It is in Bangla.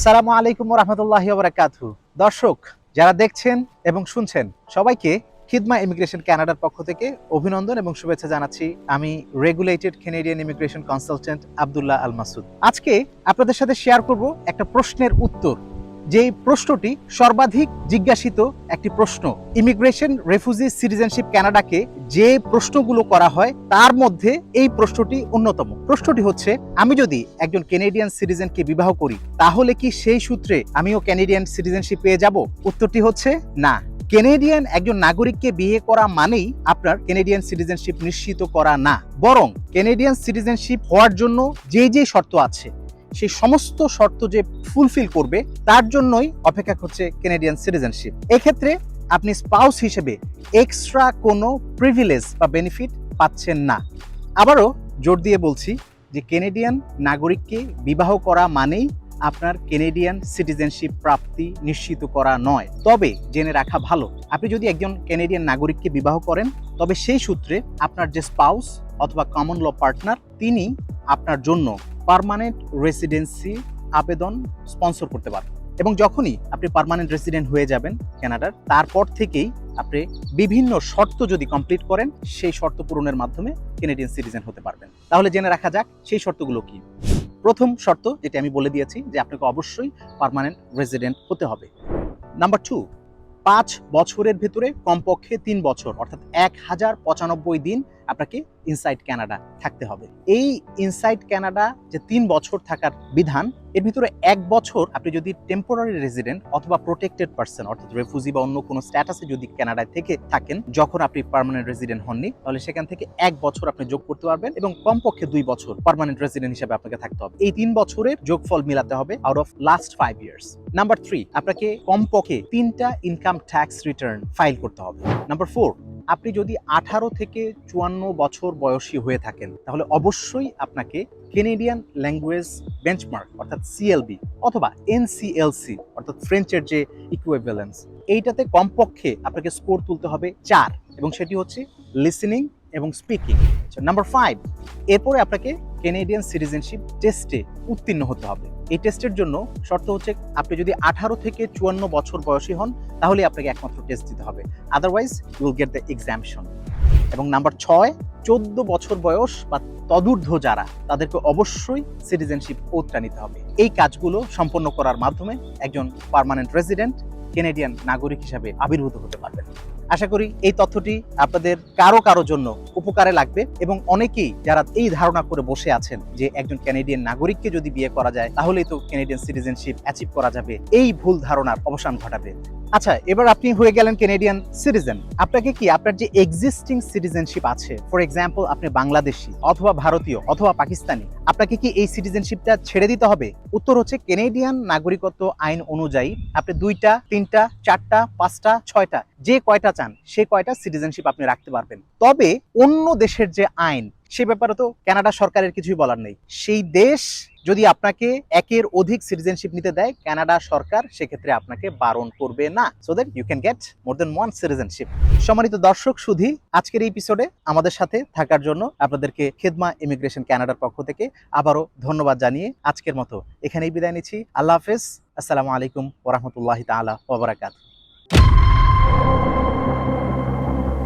আসসালামু আলাইকুম রহমতুল্লাহ বরাকাতু দর্শক, যারা দেখছেন এবং শুনছেন, সবাইকে খিদমা ইমিগ্রেশন ক্যানাডার পক্ষ থেকে অভিনন্দন এবং শুভেচ্ছা জানাচ্ছি আমি regulated Canadian immigration consultant Abdullah Al Masud. আজকে আপনাদের সাথে শেয়ার করব একটা প্রশ্নের উত্তর। যেই প্রশ্নটি সর্বাধিক জিজ্ঞাসিত একটি প্রশ্ন। ইমিগ্রেশন রেফিউজি সিটিজেনশিপ কানাডাকে যে প্রশ্নগুলো করা হয়, তার মধ্যে এই প্রশ্নটি অন্যতম। প্রশ্নটি হচ্ছে, আমি যদি একজন কেনেডিয়ান সিটিজেনকে বিবাহ করি, তাহলে কি সেই সূত্রে আমিও ক্যানেডিয়ান সিটিজেনশিপ পেয়ে যাব? উত্তরটি হচ্ছে, না। কেনেডিয়ান একজন নাগরিককে বিয়ে করা মানেই আপনার কেনেডিয়ান সিটিজেনশিপ নিশ্চিত করা না। বরং কেনেডিয়ান সিটিজেনশিপ হওয়ার জন্য যে যে শর্ত আছে সেই সমস্ত শর্ত যে ফুলফিল করবে, তার জন্যই অপেক্ষা করছে কেনেডিয়ান সিটিজেনশিপ এক্ষেত্রে আপনি স্পাউস হিসেবে এক্সট্রা কোনো প্রিভিলেজ বা বেনিফিট পাচ্ছেন না। আবারও জোর দিয়ে বলছি যে কেনেডিয়ান নাগরিককে বিবাহ করা মানেই আপনার কেনেডিয়ান সিটিজেনশিপ প্রাপ্তি নিশ্চিত করা নয়। তবে জেনে রাখা ভালো, আপনি যদি একজন কেনেডিয়ান নাগরিককে বিবাহ করেন, তবে সেই সূত্রে আপনার যে স্পাউস অথবা কমন ল পার্টনার তিনি আপনার জন্য পার্মানেন্ট রেসিডেন্সি আবেদন স্পন্সর করতে পারবেন। এবং যখনই আপনি পার্মানেন্ট রেসিডেন্ট হয়ে যাবেন কানাডার তারপর থেকেই আপনি বিভিন্ন শর্ত যদি কমপ্লিট করেন, সেই শর্ত পূরণের মাধ্যমে কেনেডিয়ান সিটিজেন হতে পারবেন। তাহলে জেনে রাখা যাক, সেই শর্তগুলো কি? প্রথম শর্ত যেটি আমি বলে দিয়েছি, যে আপনাকে অবশ্যই পারমানেন্ট রেসিডেন্ট হতে হবে। নাম্বার টু পাঁচ বছরের ভেতরে কমপক্ষে তিন বছর, অর্থাৎ এক হাজার পঁচানব্বই দিন আপনাকে ইনসাইড ক্যানাডা থাকতে হবে। এই ইনসাইড ক্যানাডা যে তিন বছর থাকার বিধান, এর ভিতরে এক বছর আপনি যদি টেম্পোরারি রেসিডেন্ট অথবা প্রোটেক্টেড পার্সন অর্থাৎ রেফিউজি বা অন্য কোনো স্ট্যাটাসে যদি ক্যানাডায় থেকে থাকেন, যখন আপনি পার্মানেন্ট রেসিডেন্ট হননি, তাহলে সেখান থেকে এক বছর আপনি যোগ করতে পারবেন এবং কমপক্ষে দুই বছর পার্মানেন্ট রেসিডেন্ট হিসেবে আপনাকে থাকতে হবে। এই তিন বছরের যোগফল মিলাতে হবে out of last five years number three আপনাকে কমপক্ষে তিনটা ইনকাম ট্যাক্স রিটার্ন ফাইল করতে হবে। নাম্বার ফোর আপনি যদি আঠারো থেকে চুয়ান্ন বছর বয়সী হয়ে থাকেন, তাহলে অবশ্যই আপনাকে কেনেডিয়ান ল্যাঙ্গুয়েজ বেঞ্চমার্ক অর্থাৎ সিএলবি অথবা এনসিএলসি অর্থাৎ ফ্রেঞ্চের যে ইকুইভ্যালেন্স এইটাতে কমপক্ষে আপনাকে স্কোর তুলতে হবে চার এবং সেটি হচ্ছে লিসেনিং এবং স্পিকিং নাম্বার ফাইভ এরপরে আপনাকে কেনেডিয়ান সিটিজেনশিপ টেস্টে উত্তীর্ণ হতে হবে। এই টেস্টের জন্য শর্ত হচ্ছে আপনি যদি আঠারো থেকে চুয়ান্ন বছর বয়সী হন তাহলে আপনাকে একমাত্র টেস্ট দিতে হবে। Otherwise you'll get the exemption এবং নাম্বার ছয়, চোদ্দ বছর বয়স বা তদূর্ধ্ব যারা, তাদেরকে অবশ্যই সিটিজেনশিপ ওতটা নিতে হবে। এই কাজগুলো সম্পন্ন করার মাধ্যমে একজন পার্মানেন্ট রেসিডেন্ট কেনেডিয়ান নাগরিক হিসাবে আবির্ভূত হতে পারবেন। আশা করি এই তথ্যটি আপনাদের কারও কারও জন্য উপকারে লাগবে এবং অনেকেই যারা এই ধারণা করে বসে আছেন যে একজন ক্যানেডিয়ান নাগরিককে যদি বিয়ে করা যায়, তাহলেই তো ক্যানেডিয়ান সিটিজেনশিপ অ্যাচিভ করা যাবে। এই ভুল ধারণার অবসান ঘটাবে। আচ্ছা এবার আপনি হয়ে গেলেন কেনেডিয়ান সিটিজেন আপনাকে কি আপনার যে এক্সিস্টিং সিটিজেনশিপ আছে ফর এক্সাম্পল আপনি বাংলাদেশি অথবা ভারতীয় অথবা পাকিস্তানি, আপনাকে কি এই সিটিজেনশিপটা ছেড়ে দিতে হবে? উত্তর হচ্ছে কেনেডিয়ান নাগরিকত্ব আইন অনুযায়ী আপনি দুইটা, তিনটা, চারটা, পাঁচটা, ছয়টা, যে কয়টা চান, সে কয়টা সিটিজেনশিপ আপনি রাখতে পারবেন। তবে অন্য দেশের যে আইন, সে ব্যাপারে তো কানাডা সরকারের কিছুই বলার নেই। সেই দেশ যদি আপনাকে একের অধিক সিটিজেনশিপ নিতে দেয়, কানাডা সরকার সেক্ষেত্রে আপনাকে বারণ করবে না। So that you can get more then one citizenship সম্মানিত দর্শক সুধি, আজকের এই এপিসোডে আমাদের সাথে থাকার জন্য আপনাদেরকে খেদমা ইমিগ্রেশন কানাডার পক্ষ থেকে আবারও ধন্যবাদ জানিয়ে আজকের মতো এখানেই বিদায় নিচ্ছি। আল্লাহ হাফেজ। আসসালামু আলাইকুম ওরহমতুল্লাহ তাআলা ওয়া বারাকাতুহু।